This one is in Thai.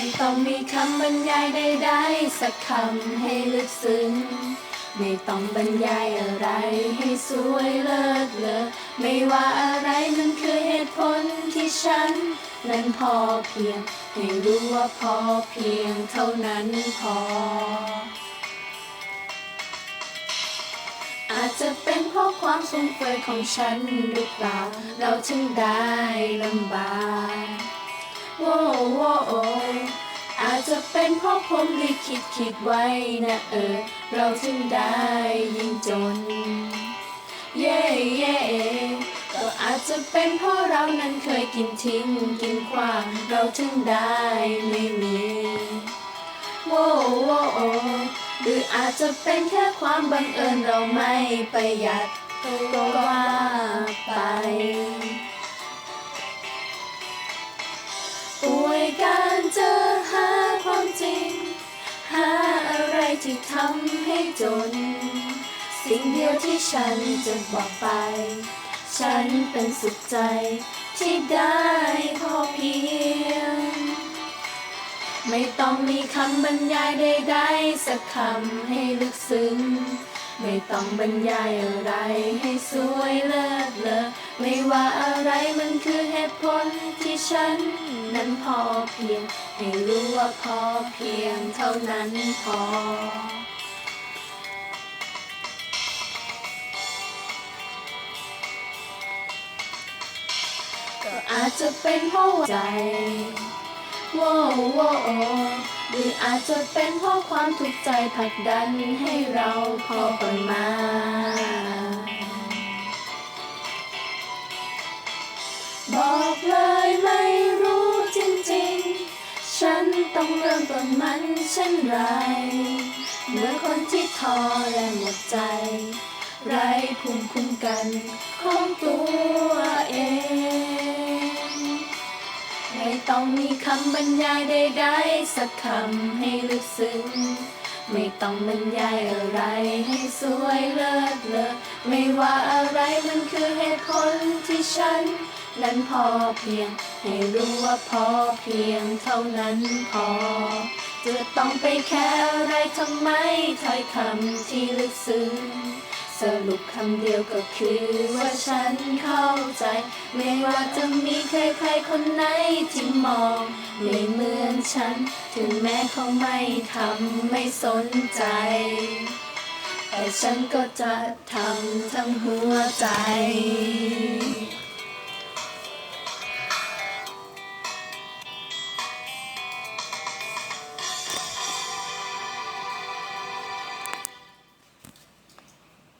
ไม่ต้องมีคำบรรยายใดๆสักคำให้ลึกซึ้ง ไม่ต้องบรรยายอะไรให้สวยเลิศเลอไม่ว่าอะไรมันคือเหตุผลที่ฉัน นั้นพอเพียง ให้รู้ว่าพอเพียงเท่านั้นพอ อาจจะเป็นเพราะความสุ่มเฟยของฉันหรือเปล่า เราถึงได้ลำบากโว้โว้ จะเป็นเพราะผมลิขิตคิดไว้นะเออ เราถึงได้ยิ่งจน เย่เย่ก็อาจจะเป็นเพราะเรานั้นเคยกินทิ้งกินขว้างเราถึงได้ไม่มีโว้โว้โอหรืออาจจะเป็นแค่ความบังเอิญเราไม่ประหยัดก็ว่าไป ที่ทำให้จน สิ่งเดียวที่ฉันจะบอกไป ฉันเป็นสุขใจที่ได้พอเพียง ไม่ต้องมีคำบรรยายใดๆสักคำให้ลึกซึ้ง ไม่ต้องบรรยายอะไรให้สวยเลิศเลอ ไม่ว่าอะไรมันคือเหตุผลที่ฉัน นั้นพอเพียง ให้รู้ว่าพอเพียงเท่านั้นพอก็อาจจะเป็นเพราะใจโว้โว้หรืออาจจะเป็นเพราะความทุกข์ใจผลักดันให้เราพอประมาณ ต้องเริ่มต้นมันเช่นไรเหมือนคนที่ท้อและหมดใจ ไร้ภูมิคุ้มกันของตัวเอง ไม่ต้องมีคำบรรยายใดๆสักคำให้ลึกซึ้งไม่ต้องบรรยายอะไรให้สวยเลิศเลอไม่ว่าอะไรมันคือเหตุผลที่ฉัน นั้นพอเพียง ให้รู้ว่าพอเพียงเท่านั้นพอ จะต้องไปแค่อะไรทำไมถ้อยคำที่ลึกซึ้งสรุปคำเดียวก็คือว่าฉันเข้าใจ ไม่ว่าจะมีใครใครๆคนไหนที่มอง ไม่เหมือนฉัน ถึงแม้เขาไม่ทำไม่สนใจ แต่ฉันก็จะทำทั้งหัวใจ